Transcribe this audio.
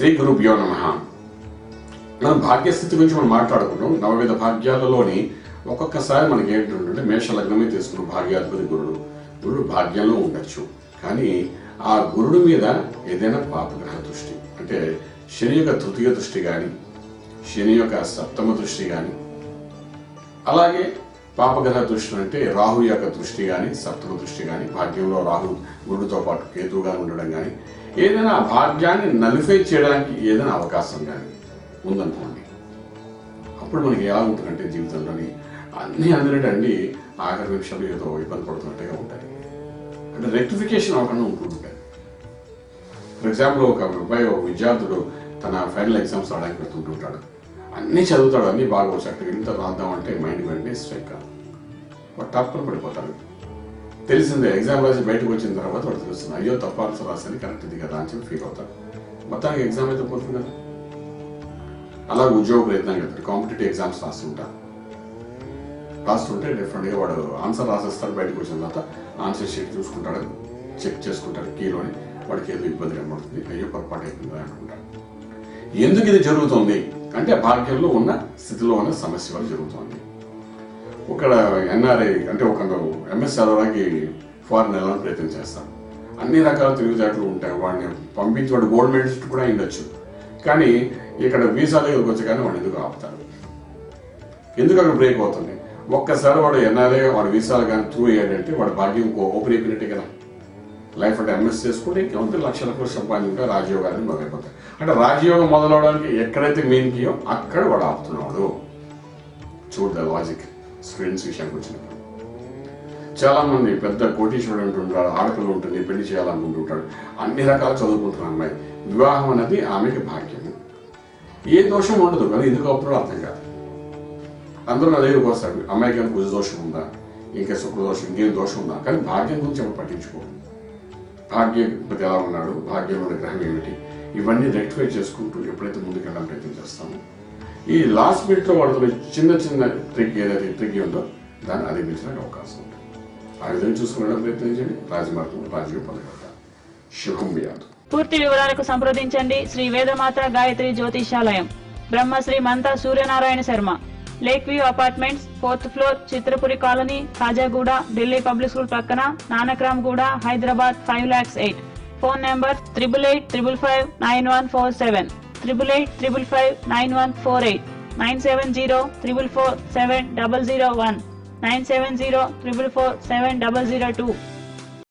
శ్రీ గురుభ్యో నమ. మనం భాగ్యస్థితి గురించి మనం మాట్లాడుకున్నాం నవవిధ భాగ్యాలలోని ఒక్కొక్కసారి మనకి ఏంటంటే మేష లగ్నమే తీసుకున్న భాగ్యాధిపతి గురుడు. గురుడు భాగ్యంలో ఉండొచ్చు. కానీ ఆ గురుడు మీద ఏదైనా పాపగ్రహ దృష్టి అంటే శని యొక్క తృతీయ దృష్టి కానీ శని యొక్క సప్తమ దృష్టి కానీ అలాగే పాపగల దృష్టి అంటే రాహు యొక్క దృష్టి కానీ సప్తమ దృష్టి కానీ భాగ్యంలో రాహు గురుడితో పాటు కేతువుగా ఉండడం కానీ ఏదైనా భాగ్యాన్ని నలిఫై చేయడానికి ఏదైనా అవకాశం కానీ ఉందనుకోండి. అప్పుడు మనకి ఎలా ఉంటుందంటే జీవితంలోని అన్ని అందినటండి ఆఖరి నిమిషాలు ఏదో ఇబ్బంది పడుతున్నట్టుగా ఉంటాయి అంటే రెక్టిఫికేషన్ అవ్వకుండా ఉంటుంటాయి ఫర్ ఎగ్జాంపుల్ ఒక అబ్బాయి ఒక విద్యార్థుడు తన ఫైనల్ ఎగ్జామ్స్ రావడానికి వెళ్తుంటుంటాడు అన్నీ చదువుతాడు అన్నీ బాగా వచ్చాక ఇంత రాద్దాం అంటే మైండ్ వెంటనే స్ట్రైక్ కాదు వాడు టాప్లో పడిపోతాడు. తెలిసిందే ఎగ్జామ్ రాసి బయటకు వచ్చిన తర్వాత వాడు తెలుస్తుంది అయ్యో తప్ప ఆన్సర్ రాసాను కరెక్ట్ ఇది కదా అని చెప్పి ఫీల్ అవుతాడు. మొత్తానికి ఎగ్జామ్ అయితే పోతుంది కదా అలా ఉద్యోగ ప్రయత్నం చేస్తాడు కాంపిటేటివ్ ఎగ్జామ్స్ రాస్తుంటా. రాస్తుంటే డెఫినెట్గా వాడు ఆన్సర్ రాసేస్తాడు బయటకు వచ్చిన తర్వాత. ఆన్సర్ షీట్ చూసుకుంటాడు చెక్ చేసుకుంటాడు కీలోని. వాడికి ఏదో ఇబ్బంది కనబడుతుంది అయ్యో పొరపాటు అయిపోయింది అనుకుంటాడు. ఎందుకు ఇది జరుగుతుంది? అంటే భాగ్యంలో ఉన్న స్థితిలో ఉన్న సమస్య వల్ల జరుగుతుంది. ఒక ఎన్ఆర్ఐ అంటే ఒక ఎంఎస్ చదవడానికి ఫారెన్ వెళ్ళాలని ప్రయత్నం చేస్తాం. అన్ని రకాల తెలివితేటలు ఉంటాయి. వాడిని పంపించి వాడు గోల్డ్ మెడలిస్ట్ కూడా ఉండొచ్చు. కానీ ఇక్కడ వీసా దగ్గరకు వచ్చి కానీ వాడు ఎందుకు ఆపుతారు? ఎందుకు అక్కడ బ్రేక్ అవుతుంది? ఒక్కసారి వాడు ఎన్ఆర్ఐ వాడు వీసాలు కానీ త్రూ అయ్యాడంటే వాడు భాగ్యం ఓపెన్ అయిపోయినట్టే కదా. లైఫ్ అంటే ఎంఎస్ చేసుకుంటే ఇంకేముంది లక్షల కోట్లు సంపాదించుకుంటే రాజయోగాన్ని మొదలైపోతాయి. అంటే రాజయోగం మొదలవడానికి ఎక్కడైతే మెయిన్ కియో అక్కడ వాడు ఆపుతున్నాడు. చూడ లాజిక్ స్క్రీన్స్ విషయానికి వచ్చినప్పుడు చాలా మంది పెద్ద కోటీశ్వరుడు ఉంటుంటాడు ఆడపిల్ల ఉంటుంది పెళ్ళి చేయాలనుకుంటుంటాడు. అన్ని రకాలు చదువుకుంటున్న అమ్మాయి. వివాహం అనేది ఆమెకి భాగ్యము ఏ దోషం ఉండదు కానీ ఎందుకు అప్పుడు అర్థం కాదు. అందరూ నా దగ్గరకు వస్తాడు అమ్మాయికి ఏమైనా కుజ దోషం ఉందా? ఇంకా శుక్రదోషం ఇంకేం దోషం ఉందా? కానీ భాగ్యం గురించి ఎవరు పట్టించుకో భాగ్యపతి ఎలా ఉన్నాడు? భాగ్యంలో గ్రహం ఏమిటి? ఇవన్నీ రెక్టిఫై చేసుకుంటూ ఎప్పుడైతే ముందుకెళ్ళడం ప్రయత్నం చేస్తామో ఈ లాస్ట్ మినిట్లో వాడుతున్న చిన్న చిన్న ట్రిక్ ఏదైతే ట్రిక్ ఉందో దాన్ని అధిగమించడానికి అవకాశం ఉంటుంది. ఆ విధంగా చూసుకునే ప్రయత్నం చేయండి. రాజమార్గం రాజకీయ పొందగలుగుతారు శుభం వ్యాధు పూర్తి వివరాలకు సంప్రదించండి Shri Vedamata Gayatri Jyothishalayam Brahmasri Mantha Suryanarayana Sharma. Lake view apartments fourth floor Chitrapuri colony Kajaguda Delhi public school పక్కన Nanakramguda Hyderabad five lakhs eight. Phone number triple eight triple five nine one four seven. triple eight triple five nine one four eight nine seven zero triple four seven double zero one nine seven zero triple four seven double zero two.